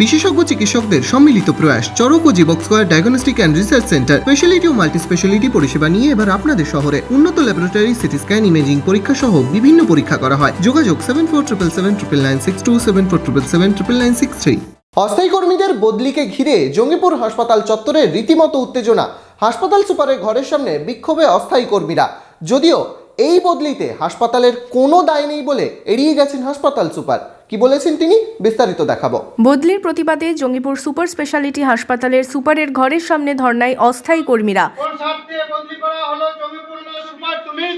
বিশেষজ্ঞ চিকিৎসকদের সম্মিলিত প্রয়াস, চরক ও Jibak square diagnostic and research centre, speciality O multi speciality পরিষেবা নিয়ে এবার আপনাদের শহরে উন্নত ল্যাবরেটরি সিটি স্ক্যান ইমেজিং পরীক্ষা সহ বিভিন্ন পরীক্ষা করা হয়। যোগাযোগ seven four triple seven triple nine six two seven four triple seven triple nine six three অস্থায়ী কর্মীদের বদলিকে ঘিরে জঙ্গিপুর হাসপাতাল চত্বরে রীতিমতো উত্তেজনা। হাসপাতাল সুপারের ঘরের সামনে বিক্ষোভে অস্থায়ী কর্মীরা। যদিও এই বদলিতে হাসপাতালের কোনো দায় নেই বলে এড়িয়ে গেছেন হাসপাতাল সুপার। কি বলেছেন তিনি? বিস্তারিত দেখাবো। বদলির প্রতিবাদে জঙ্গিপুর সুপার স্পেশালিটি হাসপাতালের সুপারের ঘরের সামনে ধর্নায় অস্থায়ী কর্মীরা। কোন সাপ বদলি করা হলো জমিপূর্ণ সুপার তুমিই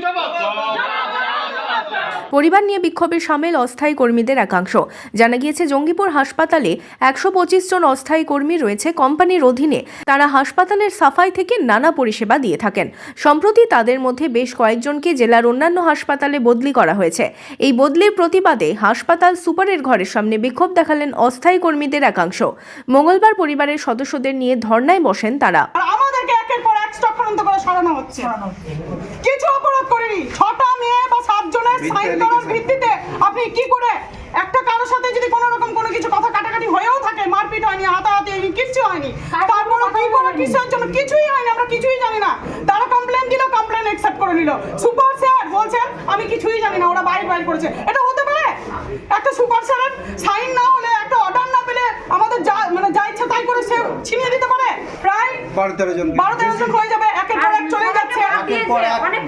পরিবার নিয়ে বিক্ষোভে সামিল অস্থায়ী কর্মীদের একাংশ। জানা গিয়েছে জঙ্গিপুর হাসপাতালে একশো পঁচিশ জন অস্থায়ী কর্মী রয়েছে। কোম্পানির অধীনে তারা হাসপাতালের সাফাই থেকে নানা পরিষেবা দিয়ে থাকেন। সম্প্রতি তাদের মধ্যে বেশ কয়েকজনকে জেলার অন্যান্য হাসপাতালে বদলি করা হয়েছে। এই বদলির প্রতিবাদে হাসপাতাল সুপারের ঘরের সামনে বিক্ষোভ দেখালেন অস্থায়ী কর্মীদের একাংশ। মঙ্গলবার পরিবারের সদস্যদের নিয়ে ধর্নায় বসেন তারা। আমাদেরকে একের পর এক চক্রান্ত করে সরানো হচ্ছে। কিছু অপরাধ করিনি। ছটা মেয়ে বা সাতজনের সাইন করার ভিত্তিতে আপনি কি করে একটা কারোর সাথে যদি কোনো রকম কোনো কিছু কথা কাটাকাটি হয়েও থাকে মারপিট হয়নি হাতাহাতি হয়নি কিচ্ছু হয়নি তারপরে কি করে কিসের জন্য? কিছুই হয়নি আমরা কিছুই জানি না। তারা কমপ্লেন দিল কমপ্লেন অ্যাকসেপ্ট করে নিল। সুপার স্যার বলছেন আমি কিছুই জানি না ওরা বাইরে বাইরে করেছে। এটা হতে পারে? একটা সুপার স্যারের সাইন না হলে একটা অর্ডার না পেলে আমাদের যা মানে যা ইচ্ছা তাই করে সে ছিনিয়ে দিতে পারে? প্রায় বারো তেরো জন বারো তেরো জন হয়ে যাবে একের পর এক চলে যাচ্ছে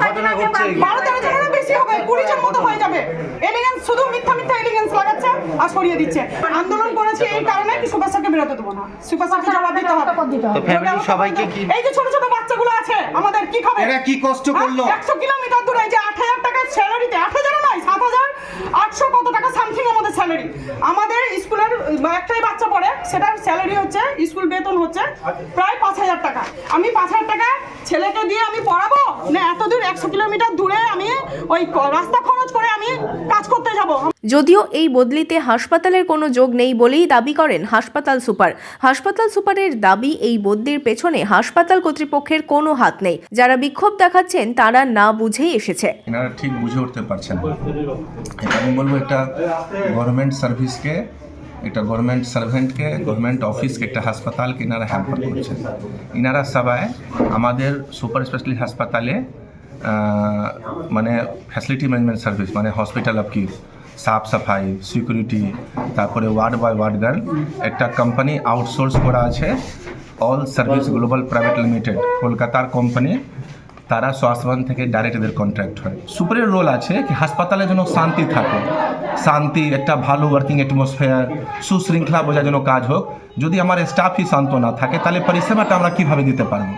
ঘটনা ঘটছে বারো তেরো জনের বেশি হবে কুড়ি জন মতো হয়ে যাবে। এলিগেন্স শুধু মিথ্যা মিথ্যা এলিগেন্স লাগাচ্ছে আর সরিয়ে দিচ্ছে। আন্দোলন করেছি এই কারণে কি সুপার স্যারকে বেরোতে দেবো না? সুপার স্যারকে জবাব দিতে হবে। তো family সবাইকে কি- এই যে ছোট ছোট বাচ্চাগুলো আছে আমাদের কি খাবে? এরা কি কষ্ট করল? একশো কিলোমিটার দূরে যে আট হাজার টাকার স্যালারিতে আট হাজার নয় সাত হাজার আটশো কত টাকা সামথিং স্যালারি আমাদের স্কুলের একটাই বাচ্চা পড়ে সেটার স্যালারি হচ্ছে স্কুল বেতন হচ্ছে প্রায় পাঁচ হাজার টাকা। আমি পাঁচ হাজার টাকা ছেলেকে দিয়ে আমি পড়াবো? না এত দূর একশো কিলোমিটার দূরে আমি ওই রাস্তা খরচ করে আমি কাজ করতে যাব। যদিও এই বদলিতে হাসপাতালের কোনো যোগ নেই বলেই দাবি করেন হাসপাতাল সুপার। হাসপাতাল সুপারের দাবি এই বদলির পেছনে হাসপাতাল কর্তৃপক্ষের কোনো হাত নেই। যারা বিক্ষোভ দেখাচ্ছেন তারা না বুঝেই এসেছে। এনারা ঠিক বুঝে উঠতে পারছেন এটা আমি বলব একটা গভর্নমেন্ট সার্ভিসকে একটা গভর্নমেন্ট সার্ভেন্টকে গভর্নমেন্ট অফিসকে একটা হাসপাতালকে এনারা হ্যাম্পার করছেন। এনারা সবাই আমাদের সুপার স্পেশালিটি হাসপাতালে মানে ফ্যাসিলিটি ম্যানেজমেন্ট সার্ভিস মানে হসপিটাল অফ কি সাফ সাফাই, সিকিউরিটি, তারপরে ওয়ার্ড বাই ওয়ার্ড গার্ল একটা কোম্পানি আউটসোর্স করা আছে all service global private limited কলকাতার কোম্পানি তারা স্বাস্থ্যবান থেকে ডাইরেক্ট এদের কন্ট্রাক্ট হয়। সুপারের রোল আছে কি হাসপাতালে যেন শান্তি থাকে, শান্তি, একটা ভালো ওয়ার্কিং অ্যাটমসফেয়ার সুশৃঙ্খলা বোঝার জন্য কাজ হোক। যদি আমার স্টাফই শান্ত না থাকে, তাহলে পরিষেবাটা আমরা কীভাবে দিতে পারব?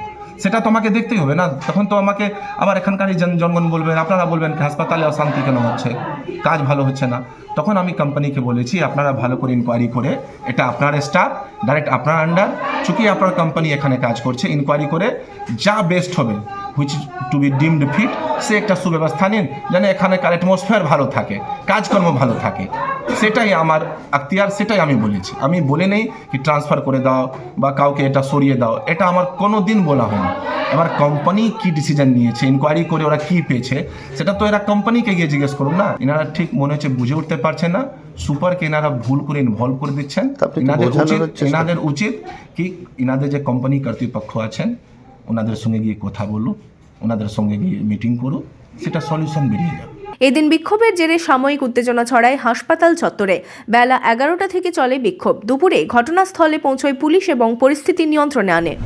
সেটা তোমাকে দেখতেই হবে না। তখন তো আমাকে আবার এখানকার এই জন- জনগণ বলবেন, আপনারা বলবেন কি, হাসপাতালে অশান্তি কেন হচ্ছে? কাজ ভালো হচ্ছে না। তখন আমি কোম্পানিকে বলেছি, আপনারা ভালো করে ইনকোয়ারি করে, এটা আপনার স্টাফ ডাইরেক্ট আপনার আন্ডার চুকি আপনার কোম্পানি এখানে কাজ করছে ইনকোয়ারি করে যা বেস্ট হবে which to be deemed fit সে একটা সুব্যবস্থা নিন, যেন এখানকার অ্যাটমসফিয়ার ভালো থাকে, কাজকর্ম ভালো থাকে। সেটাই আমার আক্তিয়ার সেটাই আমি বলেছি। আমি বলে নেই কি ট্রান্সফার করে দাও বা কাউকে এটা সরিয়ে দাও। এটা আমার কোনো দিন বলা হয়নি। এবার কোম্পানি কি ডিসিশন নিয়েছে ইনকোয়ারি করে ওরা কি পেয়েছে সেটা তো এরা কোম্পানিকে গিয়ে জিজ্ঞেস করুন না। এনারা ঠিক মনে হচ্ছে বুঝে উঠতে পারছে না। সুপারকে এনারা ভুল করে ইনভলভ করে দিচ্ছেন। এনাদের উচিত এনাদের উচিত কি এনাদের যে কোম্পানি কর্তৃপক্ষ আছেন ওনাদের সঙ্গে গিয়ে কথা বলুন ওনাদের সঙ্গে গিয়ে মিটিং করুন সেটা সলিউশন বেরিয়ে যাবে। এদিন বিক্ষোভের জেরে সাময়িক উত্তেজনা ছড়ায় হাসপাতাল চত্বরে। বেলা এগারোটা থেকে চলে বিক্ষোভ। দুপুরে ঘটনাস্থলে পৌঁছয় পুলিশ এবং পরিস্থিতি নিয়ন্ত্রণে আনে।